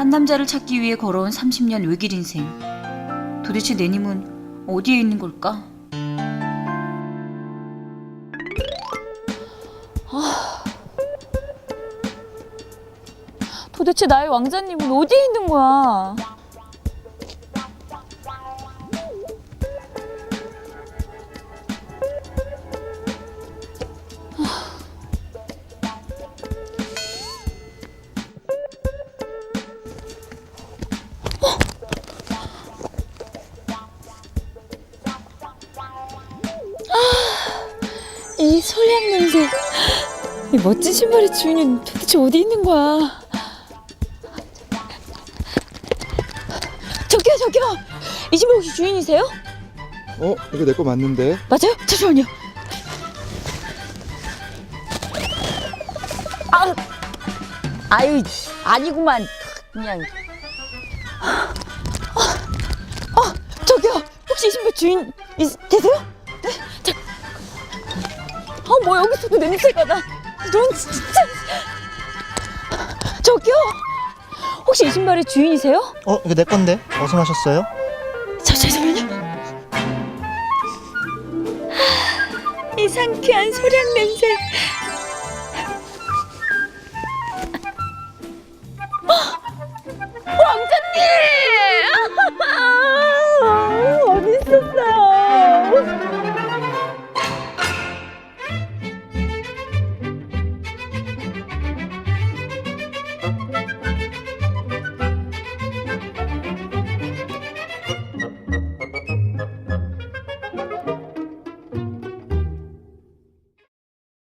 한 남자를 찾기 위해 걸어온 30년 외길 인생. 도대체 내 님은 어디에 있는 걸까? 도대체 나의 왕자님은 어디에 있는 거야? 이 솔향 냄새. 이 멋진 신발의 주인은 도대체 어디 있는 거야? 저기요, 저기요. 이집 혹시 주인이세요? 어? 이거 내 거 맞는데? 맞아요? 잠시만요. 아, 아유, 아니구만. 그냥. 어, 저기요. 혹시 이 신발 주인 있, 계세요? 아, 뭐 여기서도 냄새가 나. 넌 진짜. 저기요. 혹시 이 신발의 주인이세요? 어, 이거 내 건데. 어디서 나셨어요? 저 잠시만요. 이 상쾌한 소량 냄새